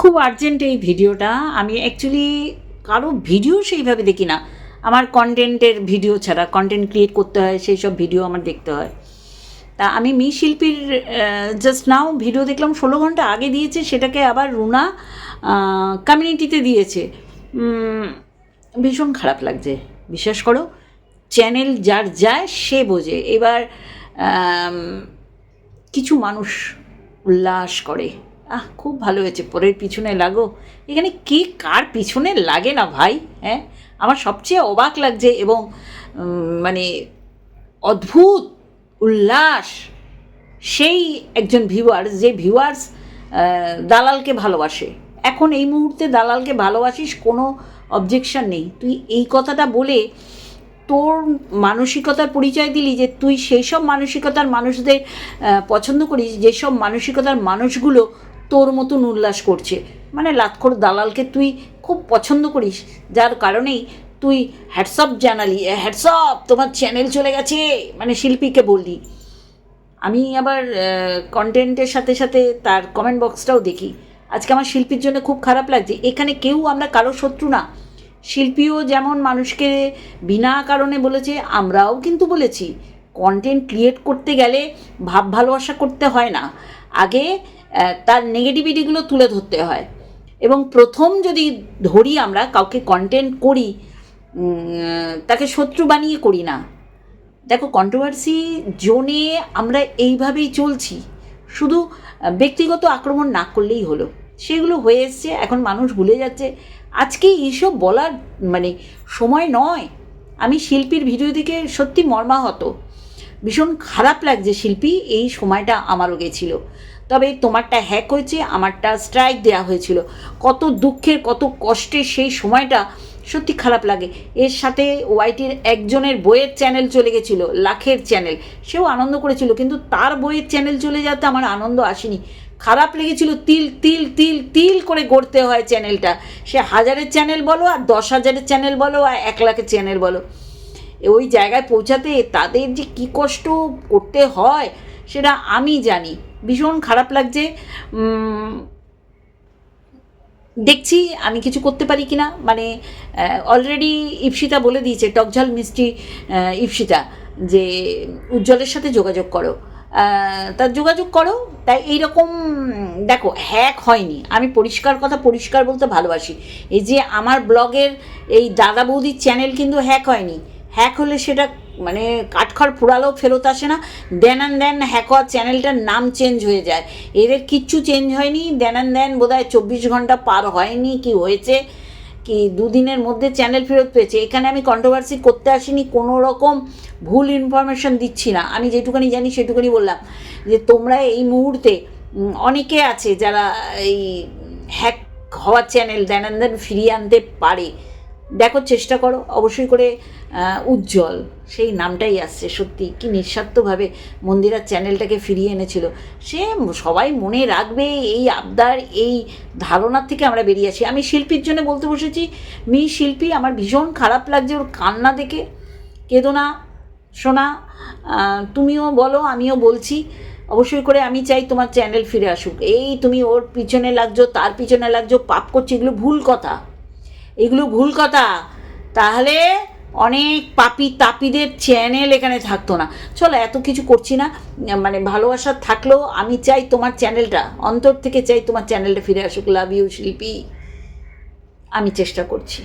খুব আর্জেন্ট এই ভিডিওটা। আমি অ্যাকচুয়ালি কারও ভিডিও সেইভাবে দেখি না। আমার কন্টেন্টের ভিডিও ছাড়া কন্টেন্ট ক্রিয়েট করতে হয়, সেই সব ভিডিও আমার দেখতে হয়। তা আমি মি শিল্পীর জাস্ট নাও ভিডিও দেখলাম, ষোলো ঘণ্টা আগে দিয়েছে, সেটাকে আবার রুনা কমিউনিটিতে দিয়েছে। ভীষণ খারাপ লাগছে, বিশ্বাস করো। চ্যানেল যার যায়, সে বোঝে। এবার কিছু মানুষ উল্লাস করে। আহ, খুব ভালো হয়েছে, পরের পিছনে লাগো। এখানে কে, কার পিছনে লাগে না ভাই হ্যাঁ? আমার সবচেয়ে অবাক লাগছে এবং মানে অদ্ভুত উল্লাস সেই একজন ভিউয়ার্স যে ভিউয়ার্স দালালকে ভালোবাসে। এখন এই মুহূর্তে দালালকে ভালোবাসিস, কোনো অবজেকশন নেই। তুই এই কথাটা বলে তোর মানসিকতার পরিচয় দিলি যে তুই সেই সব মানসিকতার মানুষদের পছন্দ করিস, যেসব মানসিকতার মানুষগুলো তোর মতন উল্লাস করছে। মানে লাতখোর দালালকে তুই খুব পছন্দ করিস। যার কারণেই তুই হ্যাটসঅপ জানালি। হ্যাটসঅপ তোমার চ্যানেল চলে গেছে! মানে শিল্পীকে বললি। আমি আবার কন্টেন্টের সাথে সাথে তার কমেন্ট বক্সটাও দেখি। আজকে আমার শিল্পীর জন্য খুব খারাপ লাগছে। এখানে কেউ আমরা কারও শত্রু না। শিল্পীও যেমন মানুষকে বিনা কারণে বলেছে, আমরাও কিন্তু বলেছি। কন্টেন্ট ক্রিয়েট করতে গেলে ভাব ভালোবাসা করতে হয় না। আগে তার নেগেটিভিটিগুলো তুলে ধরতে হয়। এবং প্রথম যদি ধরি আমরা, কাউকে কন্টেন্ট করি তাকে শত্রু বানিয়ে করি না। দেখো কন্ট্রোভার্সি জোনে আমরা এইভাবেই চলছি। শুধু ব্যক্তিগত আক্রমণ না করলেই হলো। সেগুলো হয়ে এসছে, এখন মানুষ ভুলে যাচ্ছে। আজকে এইসব বলার মানে সময় নয়। আমি শিল্পীর ভিডিও দেখে সত্যি মর্মাহত। ভীষণ খারাপ লাগছে শিল্পী, এই সময়টা আমারও গেছিল। তবে তোমারটা হ্যাক হয়েছে, আমারটা স্ট্রাইক দেওয়া হয়েছিল। কত দুঃখের, কত কষ্টের সেই সময়টা সত্যি খারাপ লাগে। এর সাথে ওয়াইটির একজনের বইয়ের চ্যানেল চলে গেছিল, লাখের চ্যানেল সেও আনন্দ করেছিল, কিন্তু তার বইয়ের চ্যানেল চলে যাতে আমার আনন্দ আসেনি। খারাপ লেগেছিল, তিল তিল তিল তিল করে গড়তে হয় চ্যানেলটা সে হাজারের চ্যানেল বলো আর দশ হাজারের চ্যানেল বলো আর এক লাখের চ্যানেল বলো। ওই জায়গায় পৌঁছাতে তাদের যে কী কষ্ট করতে হয় সেটা আমি জানি। ভীষণ খারাপ লাগছে দেখছি আমি কিছু করতে পারি কি না মানে অলরেডি ইপসিতা বলে দিয়েছে টকঝাল মিষ্টি ইপসিতা যে উজ্জ্বলের সাথে যোগাযোগ করো। আহ, তা যোগাযোগ করো তাই এইরকম দেখো হ্যাক হয়নি। আমি পরিষ্কার কথা পরিষ্কার বলতে ভালোবাসি। এই যে আমার ব্লগের এই দাদা বৌদির চ্যানেল কিন্তু হ্যাক হয়নি। হ্যাক হলে সেটা মানে কাঠখড় পোড়ালেও ফেরত আসে না। দেন অ্যান্ড দেন হ্যাক হওয়ার চ্যানেলটার নাম চেঞ্জ হয়ে যায়। এদের কিচ্ছু চেঞ্জ হয়নি। দেন অ্যান্ড দেন বোধহয় চব্বিশ ঘণ্টা পার হয়নি। কি হয়েছে? কি দুদিনের মধ্যে চ্যানেল ফেরত পেয়েছে। এখানে আমি কন্ট্রোভার্সি করতে আসিনি। কোনো রকম ভুল ইনফরমেশন দিচ্ছি না। আমি যেটুখানি জানি সেটুকুনি বললাম। যে তোমরা এই মুহূর্তে অনেকে আছে যারা এই হ্যাক হওয়ার চ্যানেল দেন ফিরিয়ে আনতে পারে। দেখো, চেষ্টা করো, অবশ্যই করে উজ্জ্বল। সেই নামটাই আসছে সত্যি। কি নিঃস্বার্থভাবে মন্দিরার চ্যানেলটাকে ফিরিয়ে এনেছিল। সে সবাই মনে রাখবে এই আবদার, এই ধারণার থেকে আমরা বেরিয়ে আসি আমি শিল্পীর জন্য বলতে বসেছি, মি শিল্পী, আমার ভীষণ খারাপ লাগছে ওর কান্না দেখে। কেঁদো না শোনা তুমিও বলো, আমিও বলছি। অবশ্যই করে আমি চাই তোমার চ্যানেল ফিরে আসুক। এই তুমি ওর পিছনে লাগছো, তার পিছনে লাগছো, পাপ করছ, এগুলো ভুল কথা। এগুলো ভুল কথা। তাহলে অনেক পাপি তাপিদের চ্যানেল এখানে থাকতো না। চলো, এত কিছু করছি না। মানে ভালোবাসা থাকলেও আমি চাই তোমার চ্যানেলটা অন্তর থেকে চাই তোমার চ্যানেলটা ফিরে আসুক। লাভ ইউ শিল্পী। আমি চেষ্টা করছি।